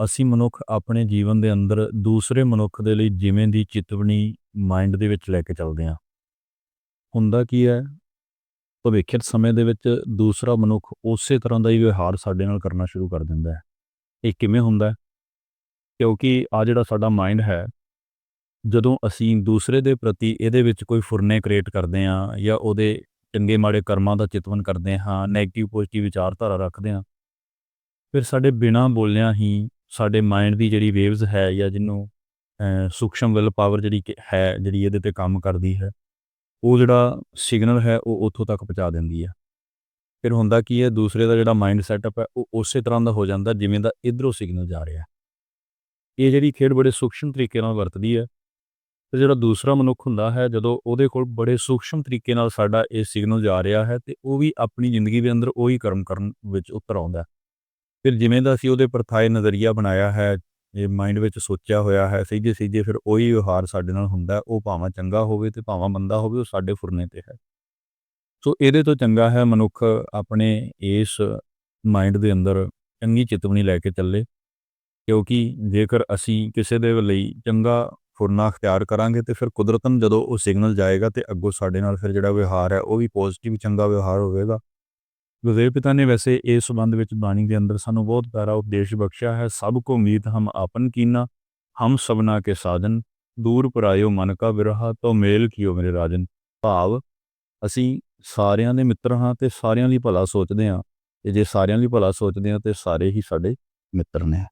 ਅਸੀਂ ਮਨੁੱਖ ਆਪਣੇ ਜੀਵਨ ਦੇ ਅੰਦਰ ਦੂਸਰੇ ਮਨੁੱਖ ਦੇ ਲਈ ਜਿਵੇਂ ਦੀ ਚਿਤਵਨੀ ਮਾਈਂਡ ਦੇ ਵਿੱਚ ਲੈ ਕੇ ਚੱਲਦੇ ਹਾਂ। ਹੁੰਦਾ ਕੀ ਹੈ? ਭਵਿੱਖਤ ਸਮੇਂ ਦੇ ਵਿੱਚ ਦੂਸਰਾ ਮਨੁੱਖ ਉਸੇ ਤਰ੍ਹਾਂ ਦਾ ਹੀ ਵਿਵਹਾਰ ਸਾਡੇ ਨਾਲ ਕਰਨਾ ਸ਼ੁਰੂ ਕਰ ਦਿੰਦਾ ਹੈ। ਇਹ ਕਿਵੇਂ ਹੁੰਦਾ ਕਿਉਂਕਿ ਆ ਜਿਹੜਾ ਸਾਡਾ ਮਾਈਂਡ ਹੈ, ਜਦੋਂ ਅਸੀਂ ਦੂਸਰੇ ਦੇ ਪ੍ਰਤੀ ਇਹਦੇ ਵਿੱਚ ਕੋਈ ਫੁਰਨੇ ਕ੍ਰੀਏਟ ਕਰਦੇ ਹਾਂ ਜਾਂ ਉਹਦੇ ਚੰਗੇ ਮਾੜੇ ਕਰਮਾਂ ਦਾ ਚਿਤਵਨ ਕਰਦੇ ਹਾਂ 네ਗੇਟਿਵ ਪੋਜ਼ਿਟਿਵ ਵਿਚਾਰਧਾਰਾ ਰੱਖਦੇ ਹਾਂ, ਫਿਰ ਸਾਡੇ ਬਿਨਾਂ ਬੋਲਿਆਂ ਹੀ ਸਾਡੇ ਮਾਈਂਡ ਦੀ ਜਿਹੜੀ ਵੇਵਸ ਹੈ ਜਾਂ ਜਿਹਨੂੰ ਅ, ਸੂਖਸ਼ਮ ਵਿਲ ਪਾਵਰ ਜਿਹੜੀ ਕਿ ਹੈ ਜਿਹੜੀ ਇਹਦੇ ਤੇ ਕੰਮ ਕਰਦੀ ਹੈ ਉਹ ਜਿਹੜਾ ਸਿਗਨਲ ਹੈ ਉਹ ਉੱਥੋਂ ਤੱਕ ਪਹੁੰਚਾ ਦਿੰਦੀ ਹੈ। ਫਿਰ ਹੁੰਦਾ ਕੀ ਹੈ ਦੂਸਰੇ ਦਾ ਜਿਹੜਾ ਮਾਈਂਡ ਸੈਟਅਪ ਹੈ ਉਹ ਉਸੇ ਤਰ੍ਹਾਂ ਦਾ ਹੋ ਜਾਂਦਾ ਜਿਵੇਂ ਦਾ ਇਧਰੋਂ ਸਿਗਨਲ ਜਾ ਰਿਹਾ ਇਹ ਜਿਹੜੀ ਖੇਡ ਬੜੇ ਸੂਖਸ਼ਮ ਤਰੀਕੇ ਨਾਲ ਵਰਤਦੀ ਹੈ ਤੇ ਜਿਹੜਾ ਦੂਸਰਾ ਮਨੁੱਖ ਹੁੰਦਾ ਹੈ ਜਦੋਂ ਉਹਦੇ ਕੋਲ ਬੜੇ ਸੂਖਸ਼ਮ ਤਰੀਕੇ ਨਾਲ ਸਾਡਾ ਇਹ ਸਿਗਨਲ ਜਾ ਰਿਹਾ ਹੈ ਤੇ ਉਹ ਵੀ ਆਪਣੀ ਜ਼ਿੰਦਗੀ ਦੇ ਅੰਦਰ ਉਹੀ ਕਰਮ ਕਰਨ ਵਿੱਚ ਉਤਰ ਆਉਂਦਾ ਫਿਰ ਜਿਵੇਂ ਦਾ ਅਸੀਂ ਉਹਦੇ ਪਰਥਾਏ ਨਜ਼ਰੀਆ ਬਣਾਇਆ ਹੈ, ਇਹ ਮਾਈਂਡ ਵਿੱਚ ਸੋਚਿਆ ਹੋਇਆ ਹੈ, ਸਿੱਧੇ ਸਿੱਧੇ ਫਿਰ ਉਹੀ ਵਿਵਹਾਰ ਸਾਡੇ ਨਾਲ ਹੁੰਦਾ ਉਹ ਭਾਵੇਂ ਚੰਗਾ ਹੋਵੇ ਤੇ ਭਾਵੇਂ ਮੰਦਾ ਹੋਵੇ, ਉਹ ਸਾਡੇ ਫੁਰਨੇ ਤੇ ਹੈ। ਸੋ ਇਹਦੇ ਤੋਂ ਚੰਗਾ ਹੈ ਮਨੁੱਖ ਆਪਣੇ ਇਸ ਮਾਈਂਡ ਦੇ ਅੰਦਰ ਚੰਗੀ ਚਿਤਵਨੀ ਲੈ ਕੇ ਚੱਲੇ, ਕਿਉਂਕਿ ਜੇਕਰ ਅਸੀਂ ਕਿਸੇ ਦੇ ਲਈ ਚੰਗਾ ਫੁਰਨਾ ਅਖਤਿਆਰ ਕਰਾਂਗੇ ਤੇ ਫਿਰ ਕੁਦਰਤਨ ਜਦੋਂ ਉਹ ਸਿਗਨਲ ਜਾਏਗਾ ਤੇ ਅੱਗੋਂ ਸਾਡੇ ਨਾਲ ਫਿਰ ਜਿਹੜਾ ਵਿਵਹਾਰ ਹੈ, ਉਹ ਵੀ ਪੋਜ਼ਿਟਿਵ ਚੰਗਾ ਵਿਵਹਾਰ ਹੋਵੇਗਾ। ਗੁਰਦੇਵ ਪਿਤਾ ਨੇ ਵੈਸੇ ਇਸ ਸੰਬੰਧ ਵਿੱਚ ਬਾਣੀ ਦੇ ਅੰਦਰ ਸਾਨੂੰ ਬਹੁਤ ਪਿਆਰਾ ਉਪਦੇਸ਼ ਬਖਸ਼ਿਆ ਹੈ, ਸਭ ਕੋ ਮੀਤ ਹਮ ਆਪਨ ਕੀਨਾ, ਹਮ ਸਭਨਾ ਕੇ ਸਾਜਨ ਦੂਰ ਪਰਾਇਓ ਮਨ ਕਾ ਵਿਰਹਾ ਤੋ ਮੇਲ ਕੀਓ ਮੇਰੇ ਰਾਜਨ। ਭਾਵ, ਅਸੀਂ ਸਾਰਿਆਂ ਦੇ ਮਿੱਤਰ ਹਾਂ ਤੇ ਸਾਰਿਆਂ ਲਈ ਭਲਾ ਸੋਚਦੇ ਹਾਂ ਤੇ ਜੇ ਸਾਰਿਆਂ ਲਈ ਭਲਾ ਸੋਚਦੇ ਹਾਂ ਤੇ ਸਾਰੇ ਹੀ ਸਾਡੇ ਮਿੱਤਰ ਨੇ।